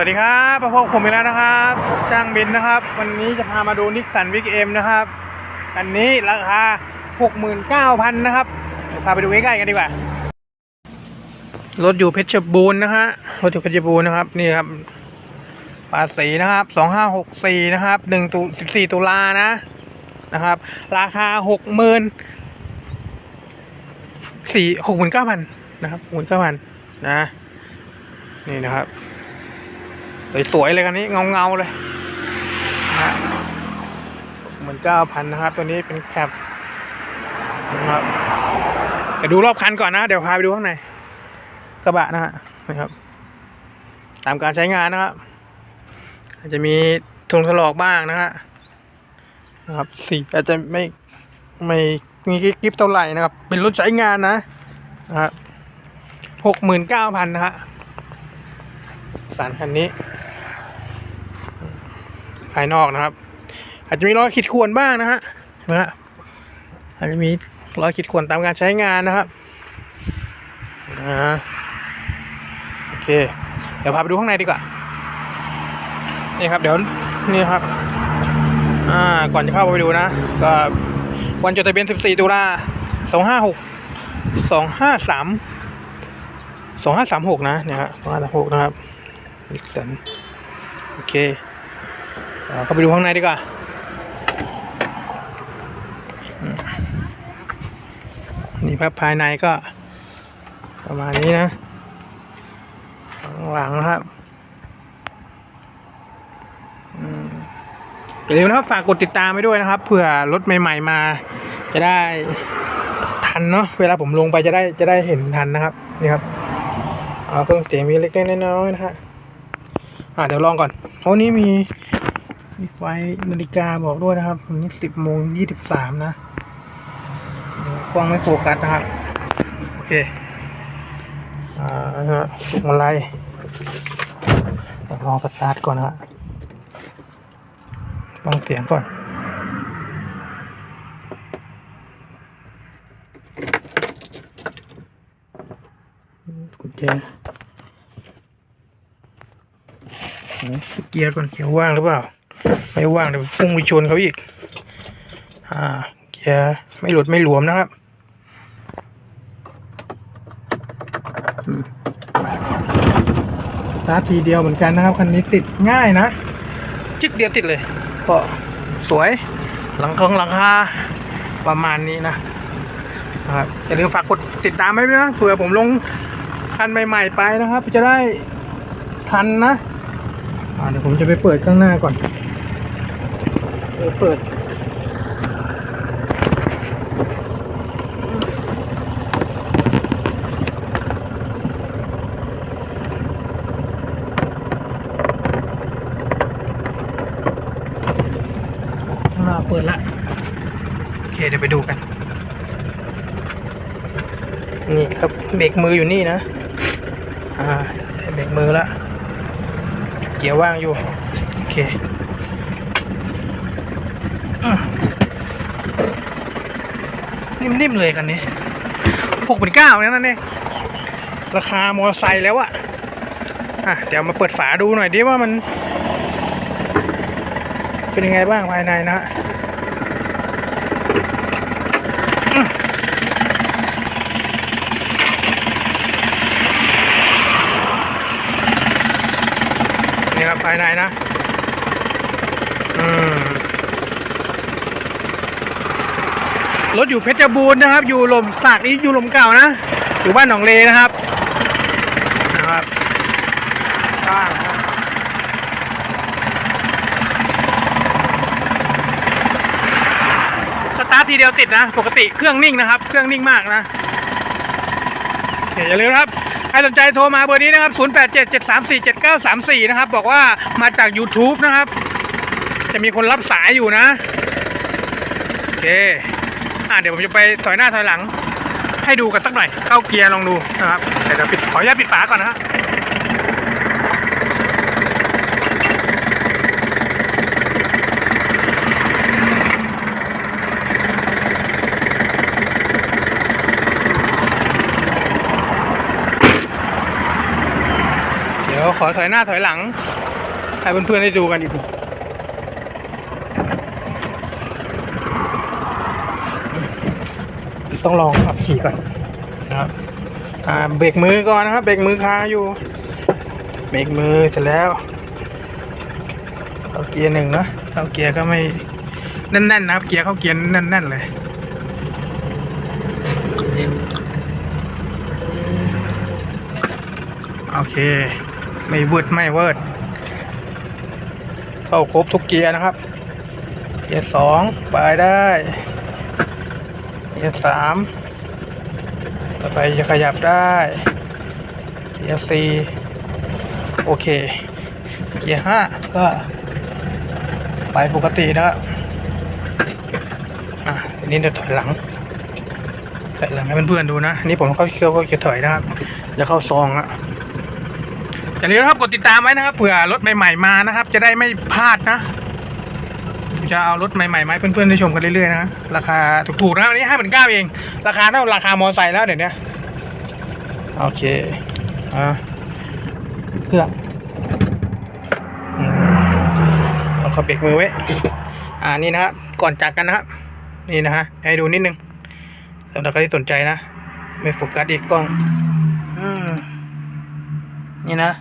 สวัสดีครับพบกับผมอีกแล้วนะครับจ้างบินนะครับ วันนี้จะพามาดูนิกสันวิกเอ็มนะครับคันนี้ราคา 69,000 นะครับเดี๋ยวพาไปดูใกล้ๆกันดีกว่ารถอยู่เพชรบูรณ์นะฮะรถอยู่เพชรบูรณ์นะครับนี่ครับภาษีนะครับ 2564 นะครับ1ตุ14 ตุลานะนะครับ ราคา 60,000สี่หกหมื่นเก้าพันนะครับหมื่นเก้าพันนะนี่นะครับ สวยๆเลยกันนี้เงาๆเลยนะหมื่นเก้าพันนะครับ ตัวนี้เป็นแคปนะครับเดี๋ยวดูรอบคันก่อนนะ เดี๋ยวพาไปดูข้างในกระบะนะฮะนะครับ ตามการใช้งานนะครับอาจจะมีทงถลอกบ้างนะฮะนะครับสีอาจจะไม่ไม่มีกิ๊บเท่าไหร่นะครับ เป็นรถใช้งานนะนะครับหกหมื่นเก้าพันนะฮะสารคันนี้ายนอกนะครับ อาจจะมีรอยขีดข่วนบ้างนะฮะเห็นไหมฮะอาจจะมีรอยขีดข่วนตามการใช้งานนะครับอ่าโอเค เดี๋ยวพาไปดูข้างในดีกว่านี่ครับเดี๋ยวนี่ครับอ่าก่อนจะเข้าไปดูนะก็วันจดทะเบียน 14 ตุลา256 253 2536 นะเนี่ยฮะ2536 นะครับดิกสันโอเค เอาเข้าไปดูข้างในดีกว่านี่ครับภายในก็ ประมาณนี้นะหลังนะครับอือย่าลืมนะครับฝากกดติดตามไปด้วยนะครับเผื่อรถใหม่ ๆ มา จะได้ทันเนาะเวลาผมลงไปจะได้จะได้เห็นทันนะครับนี่ครับเอาเครื่องเสียงมีเล็กๆน้อยๆนะฮะอ่าเดี๋ยวลองก่อนเพราะนี้มี มีไฟนาฬิกาบอกด้วยนะครับวันนี้สิบโมงยี่สิบสามนะกล้องไม่โฟกัสนะครับ โอเค อ่านะฮะสุกมาลัยเดี๋ยวลองสตาร์ทก่อนนะฮะฟังเสียงก่อนกุญแจเอ๊ะเกียร์ก่อนเกียร์ว่างหรือเปล่า ไม่ว่างเดี๋ยวพุ่งไปชนเขาอีก อ่าเกียร์ไม่หลุดไม่หลวมนะครับตาทีเดียวเหมือนกันนะครับคันนี้ติดง่ายนะจึกเดียวติดเลยก็สวยหลังเครื่องหลังคาประมาณนี้นะนะครับอย่าลืมฝากกดติดตามไว้ด้วยนะเผื่อผมลงคันใหม่ ๆ ไปนะครับ จะได้ทันนะเดี๋ยวผมจะไปเปิดข้างหน้าก่อน เปิดข้าเปิดละโอเคเดี๋ยวไปดูกัน นี่ครับเบรกมืออยู่นี่นะ อ่าเบรกมือละเกียร์ว่างอยู่ โอเคอะ นิ่มๆเลยกันนี้หกเป็นเก้าเนี่ยนั่นเองราคามอเตอร์ไซค์แล้วอะอะเดี๋ยวมาเปิดฝาดูหน่อยดิว่ามัน เป็นยังไงบ้างภายในนะฮะนี่ครับภายในนะ อืม รถอยู่เพชรบูรณ์นะครับ อยู่ลมสากนี้อยู่ลมเก่านะ อยู่บ้านหนองเลนะครับนะครับบ้านะครับสตาร์ททีเดียวติดนะ ปกติเครื่องนิ่งนะครับ เครื่องนิ่งมากนะโอเคอย่าลืมนะครับใครสนใจโทรมาเบอร์นี้นะครับ 0877347934 นะครับ บอกว่ามาจาก YouTube นะครับ จะมีคนรับสายอยู่นะ โอเค อะเดี๋ยวผมจะไปถอยหน้าถอยหลัง ให้ดูกันสักหน่อย เข้าเกียร์ลองดูนะครับเดี๋ยวปิดขออนุญาตปิดฝาก่อนนะฮะเดี๋ยวขออถอยหน้าถอยหลังให้เพื่อนๆได้ดูกันอีก ต้องลองขับขี่ก่อนนะครับอ่าเบรกมือก่อนนะครับเบรกมือคาอยู่ เบรกมือเสร็จแล้วเข้าเกียร์หนึ่งนะเข้าเกียร์ก็ไม่แน่นๆนะครับ เกียร์เข้าเกียร์แน่นๆเลยโอเค ไม่วืดไม่เวิร์ดเข้าครบทุกเกียร์นะครับ เกียร์สองไปได้ เกียร์สามต่อไปจะขยับได้เกียร์สี่โอเค เกียร์ห้าก็ไปปกตินะครับอะทีนี้เดี๋ยวถอยหลังถอยหลังให้เพื่อนๆดูนะ นี่ผมเข้าเคี่ยวก็จะถอยนะครับจะเข้าซองอะอย่าลืมนะครับกดติดตามไว้นะครับเผื่อรถใหม่ๆมานะครับ จะได้ไม่พลาดนะ จะเอารถใหม่ๆมาให้เพื่อนๆได้ชมกันเรื่อยๆนะ ราคาถูกๆนะวันนี้ห้าหมื่นเก้าเอง ราคาเท่าราคามอเตอร์ไซค์แล้วเดี๋ยวนี้โอเคอ่าเพื่ออืมเอาเขาเบรกมือไว้ อ่านี่นะครับก่อนจากกันนะครับนี่นะฮะให้ดูนิดนึงสำหรับใครที่สนใจนะ ไม่โฟกัสอีกกล้อง อืมนี่นะ